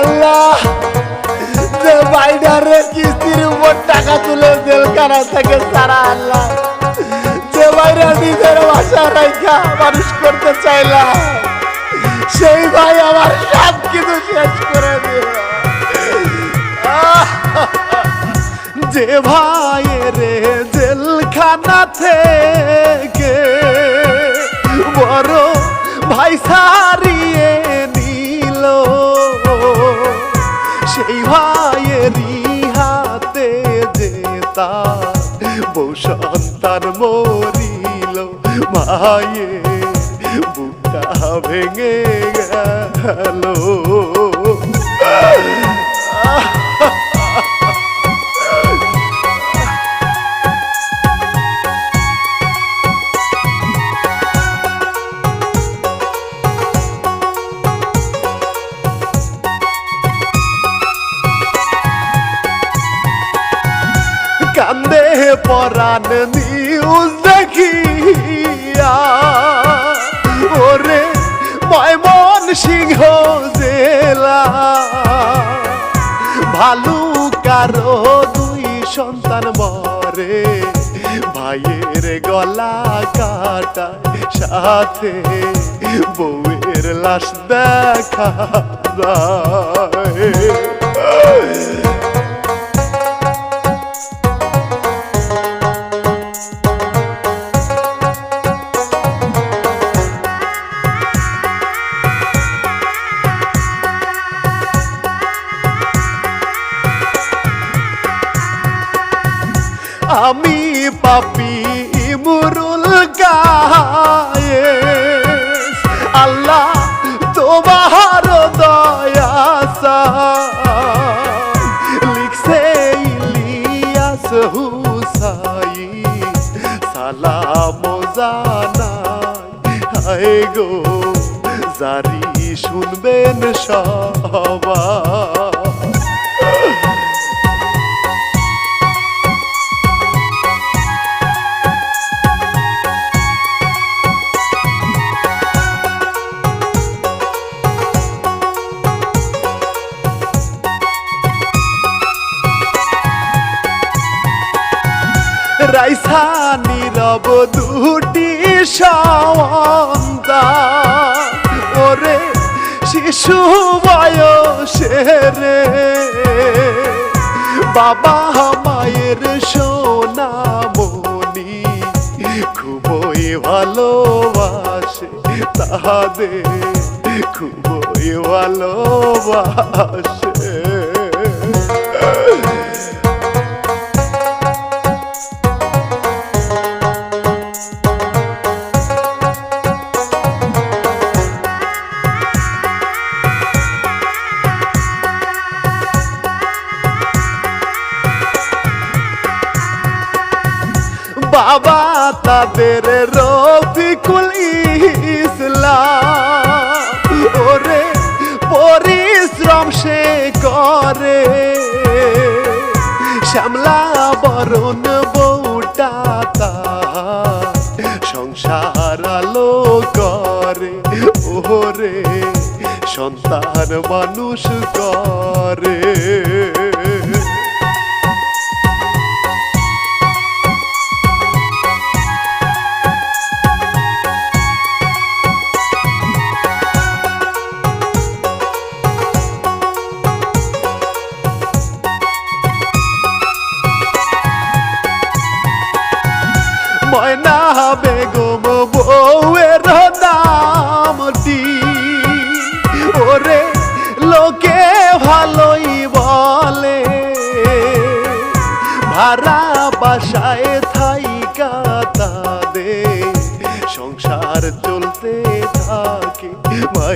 আল্লাহ, যে বাইডারে উপর টাকা তুলে জেলখানা আল্লাহ, যে নিজের মানুষ করতে সেই ভাই আমার সব কিছু শেষ করে দিল! যে ভাইয়ের জেলখানা থেকে বড় ভাই তার বউ সন্তান মরিল মায়ের বুকটা ভেঙে গেল। পরাণ নিউজ দেখিয়া। ওরে ময়মন সিংহ জেলা। ভালু কারও দুই সন্তান মরে। ভাইয়ের গলা কাটা সাথে বউয়ের লাশ দেখা যায়। পাপি মুরুল গায়ে আল্লাহ তোমার দয়াসা লিখছে ইলিয়াস হুসাই সালাম জানাই। হায় গো, জারি শুনবেন সবাই নীরব দুটি সন্তান ওরে, শিশু বয়সে রে। বাবা মায়ের সোনামণি খুবই ভালোবাসে তাহাদের। খুবই ভালোবাসে। বাবা তাদের রফিকুল ইসলাম। ওরে পরিশ্রম সে করে। শ্যামলা বরণ বউটা সংসার আলো করে। ওরে সন্তান মানুষ করে।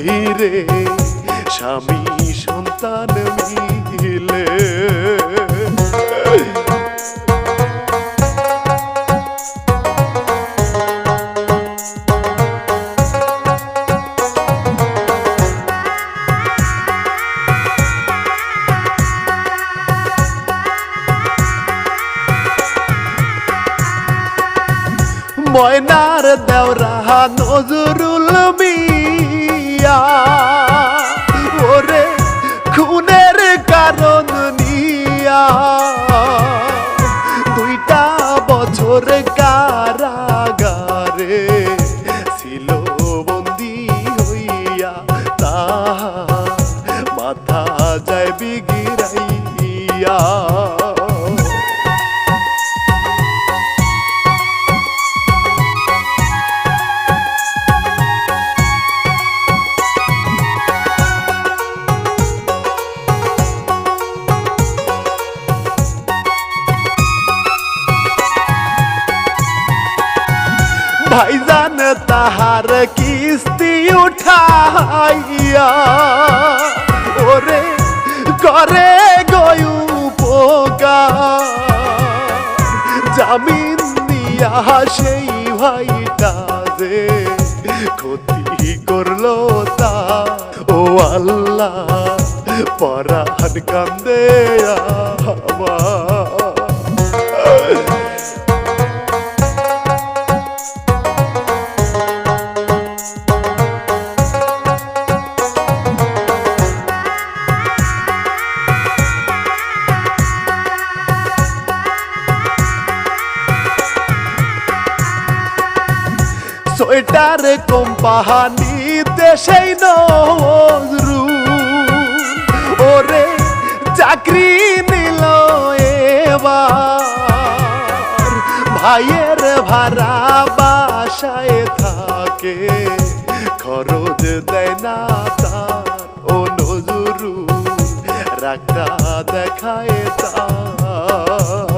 মাহিরে স্বামী সন্তান মিলে। ময়নার দেওরা নজরুল মিয়া corre কিস্তি উঠাইয়া, ওরে করে গয়ু পোকা। জামিন দিয়া সেই ভাইটা যে ক্ষতি করল তা, ও আল্লাহ, পরাণ কান্দে আমার। কোম্পানি দেশেই নজরু ওরে চাকরি নিল এবার। ভাইয়ের ভাড়া বাসায় থাকে, খরচ দেয় না তার ও নজরু রাখা দেখায় তার।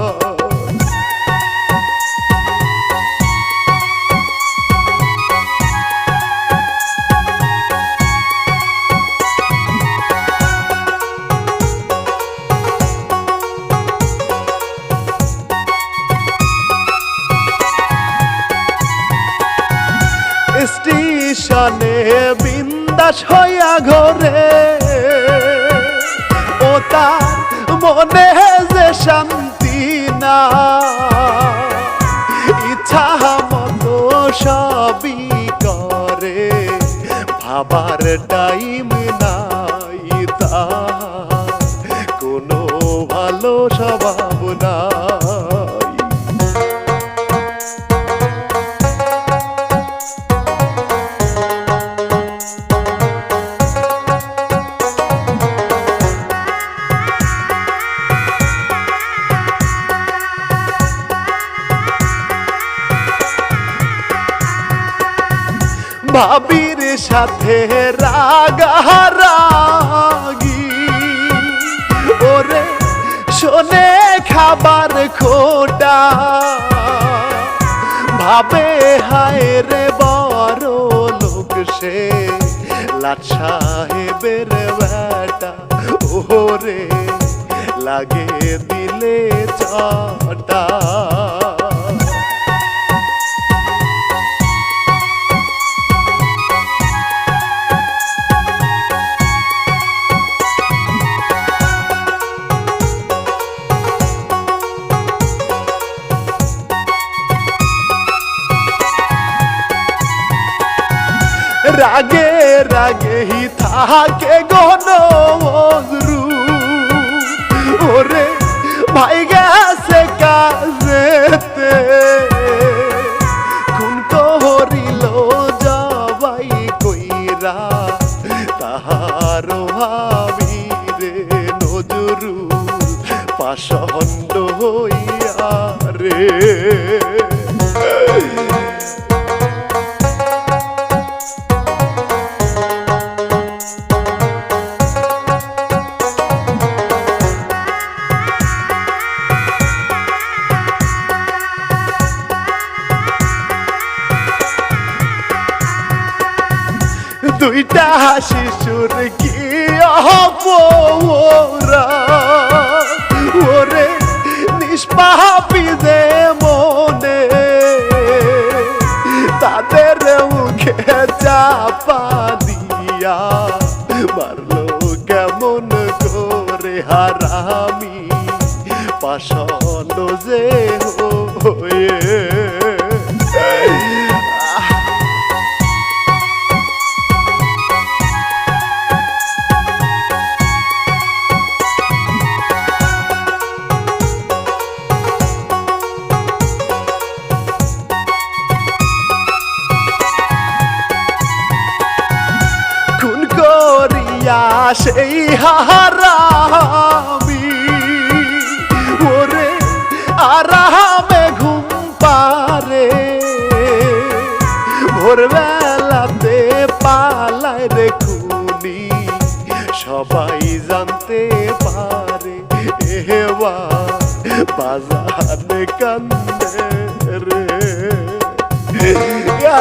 হইয়া ঘরে। ও তার মনে যে শান্তি না ইচ্ছা মতো সবই করে। ভাবার টাইম সাথে রাগারাগি ওরে, শোনে খাবার খোটা। ভাবে হায় রে বড় লোক সে লাট সাহেবের বেটা। ওরে, লাগে দিলে চটা। ahora.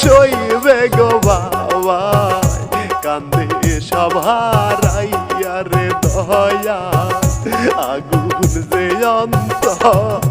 সইবে গো বাবা কান্দে সভারাইয়া রে দয়া আগুন যে অন্তরে